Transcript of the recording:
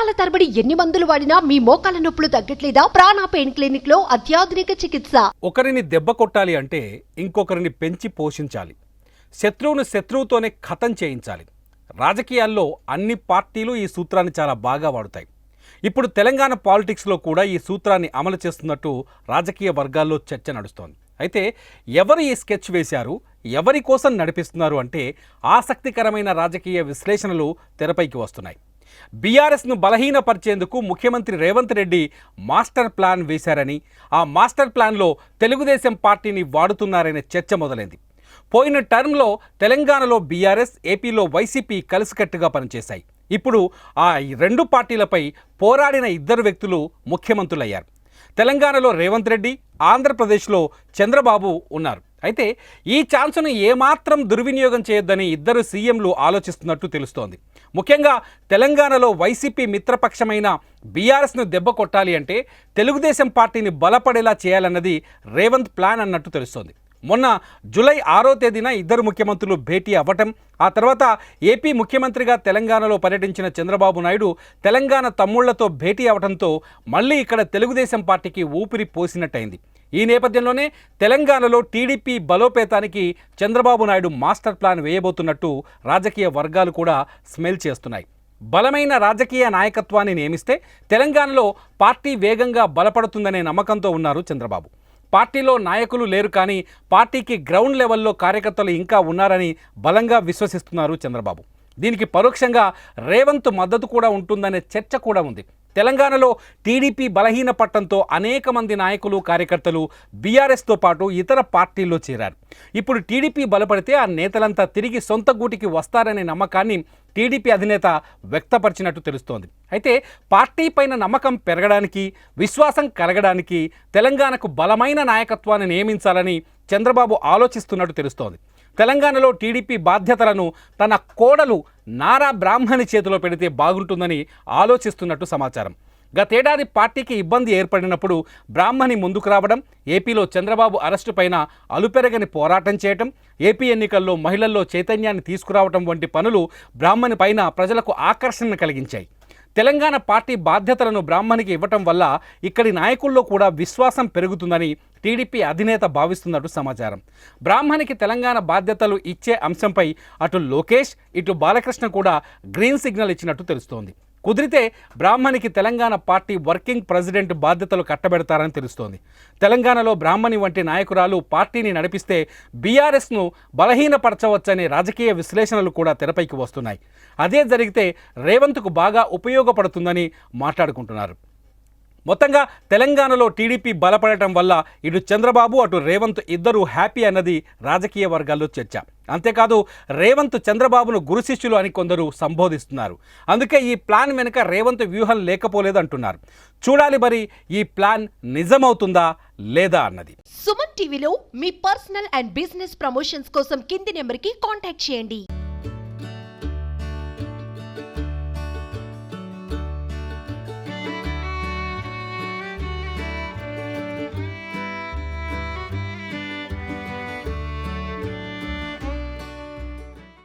సంవత్సరాల తరబడి ఎన్ని మందులు వాడినా మీ మోకాల నొప్పులు తగ్గట్లేదా? ప్రాణ పెయిన్ క్లినిక్లో అత్యాధునిక చికిత్స. ఒకరిని దెబ్బ కొట్టాలి అంటే ఇంకొకరిని పెంచి పోషించాలి. శత్రువును శత్రువుతోనే ఖతం చేయించాలి. రాజకీయాల్లో అన్ని పార్టీలు ఈ సూత్రాన్ని చాలా బాగా వాడుతాయి. ఇప్పుడు తెలంగాణ పాలిటిక్స్లో కూడా ఈ సూత్రాన్ని అమలు చేస్తున్నట్టు రాజకీయ వర్గాల్లో చర్చ నడుస్తోంది. అయితే ఎవరు ఈ స్కెచ్ వేశారు? ఎవరి కోసం నడిపిస్తున్నారు అంటే ఆసక్తికరమైన రాజకీయ విశ్లేషణలు తెరపైకి వస్తున్నాయి. బీఆర్ఎస్ను బలహీనపరిచేందుకు ముఖ్యమంత్రి రేవంత్ రెడ్డి మాస్టర్ ప్లాన్ వేశారని ఆ మాస్టర్ ప్లాన్లో తెలుగుదేశం పార్టీని వాడుతున్నారనే చర్చ మొదలైంది. పోయిన టర్మ్లో తెలంగాణలో బీఆర్ఎస్ ఏపీలో వైసీపీ కలిసికట్టుగా పనిచేశాయి. ఇప్పుడు ఆ రెండు పార్టీలపై పోరాడిన ఇద్దరు వ్యక్తులు ముఖ్యమంత్రులయ్యారు. తెలంగాణలో రేవంత్ రెడ్డి ఆంధ్రప్రదేశ్లో చంద్రబాబు ఉన్నారు. అయితే ఈ ఛాన్స్ను ఏమాత్రం దుర్వినియోగం చేయొద్దని ఇద్దరు సీఎంలు ఆలోచిస్తున్నట్టు తెలుస్తోంది. ముఖ్యంగా తెలంగాణలో వైసీపీ మిత్రపక్షమైన బీఆర్ఎస్ను దెబ్బ కొట్టాలి అంటే తెలుగుదేశం పార్టీని బలపడేలా చేయాలన్నది రేవంత్ ప్లాన్ అన్నట్టు తెలుస్తోంది. మొన్న జూలై ఆరో తేదీన ఇద్దరు ముఖ్యమంత్రులు భేటీ అవ్వటం ఆ తర్వాత ఏపీ ముఖ్యమంత్రిగా తెలంగాణలో పర్యటించిన చంద్రబాబు నాయుడు తెలంగాణ తమ్ముళ్ళతో భేటీ అవడంతో మళ్ళీ ఇక్కడ తెలుగుదేశం పార్టీకి ఊపిరి పోసినట్టయింది. ఈ నేపథ్యంలోనే తెలంగాణలో టీడీపీ బలోపేతానికి చంద్రబాబు నాయుడు మాస్టర్ ప్లాన్ వేయబోతున్నట్టు రాజకీయ వర్గాలు కూడా స్మెల్ చేస్తున్నాయి. బలమైన రాజకీయ నాయకత్వాన్ని నియమిస్తే తెలంగాణలో పార్టీ వేగంగా బలపడుతుందనే నమ్మకంతో ఉన్నారు చంద్రబాబు. పార్టీలో నాయకులు లేరు కానీ పార్టీకి గ్రౌండ్ లెవెల్లో కార్యకర్తలు ఇంకా ఉన్నారని బలంగా విశ్వసిస్తున్నారు చంద్రబాబు. దీనికి పరోక్షంగా రేవంత్ మద్దతు కూడా ఉంటుందనే చర్చ కూడా ఉంది. తెలంగాణలో టీడీపీ బలహీన పట్టంతో అనేక మంది నాయకులు కార్యకర్తలు బీఆర్ఎస్తో పాటు ఇతర పార్టీల్లో చేరారు. ఇప్పుడు టీడీపీ బలపడితే ఆ నేతలంతా తిరిగి సొంత గూటికి వస్తారనే నమ్మకాన్ని టీడీపీ అధినేత వ్యక్తపరిచినట్టు తెలుస్తోంది. అయితే పార్టీ పైన నమ్మకం పెరగడానికి విశ్వాసం కలగడానికి తెలంగాణకు బలమైన నాయకత్వాన్ని నియమించాలని చంద్రబాబు ఆలోచిస్తున్నట్టు తెలుస్తోంది. తెలంగాణలో టీడీపీ బాధ్యతలను తన కోడలు నారా బ్రాహ్మణి చేతిలో పెడితే బాగుంటుందని ఆలోచిస్తున్నట్టు సమాచారం. గతేడాది పార్టీకి ఇబ్బంది ఏర్పడినప్పుడు బ్రాహ్మణి ముందుకు రావడం ఏపీలో చంద్రబాబు అరెస్టు పైన అలుపెరగని పోరాటం చేయటం ఏపీ ఎన్నికల్లో మహిళల్లో చైతన్యాన్ని తీసుకురావటం వంటి పనులు బ్రాహ్మణి పైన ప్రజలకు ఆకర్షణ కలిగించాయి. తెలంగాణ పార్టీ బాధ్యతలను బ్రాహ్మణికి ఇవ్వటం వల్ల ఇక్కడి నాయకుల్లో కూడా విశ్వాసం పెరుగుతుందని టీడీపీ అధినేత భావిస్తున్నట్టు సమాచారం. బ్రాహ్మణికి తెలంగాణ బాధ్యతలు ఇచ్చే అంశంపై అటు లోకేష్ ఇటు బాలకృష్ణ కూడా గ్రీన్ సిగ్నల్ ఇచ్చినట్టు తెలుస్తోంది. కుదిరితే బ్రాహ్మణికి తెలంగాణ పార్టీ వర్కింగ్ ప్రెసిడెంట్ బాధ్యతలు కట్టబెడతారని తెలుస్తోంది. తెలంగాణలో బ్రాహ్మణి వంటి నాయకురాలు పార్టీని నడిపిస్తే బీఆర్ఎస్ను బలహీనపరచవచ్చనే రాజకీయ విశ్లేషణలు కూడా తెరపైకి వస్తున్నాయి. అదే జరిగితే రేవంత్కు బాగా ఉపయోగపడుతుందని మాట్లాడుకుంటున్నారు. మొత్తంగా తెలంగాణలో టీడీపీ బలపడటం వల్ల ఇటు చంద్రబాబు అటు రేవంత్ ఇద్దరూ హ్యాపీ అన్నది రాజకీయ వర్గాల్లో చర్చ. అంతేకాదు రేవంత్ చంద్రబాబును గురు శిష్యులు అని కొందరు సంబోధిస్తున్నారు. అందుకే ఈ ప్లాన్ వెనుక రేవంత్ వ్యూహం లేకపోలేదంటున్నారు. చూడాలి మరి ఈ ప్లాన్ నిజమవుతుందా లేదా అన్నది. సుమన్ టీవీలో మీ పర్సనల్ అండ్ బిజినెస్ ప్రమోషన్స్ కోసం కింది నెంబర్కి కాంటాక్ట్ చేయండి.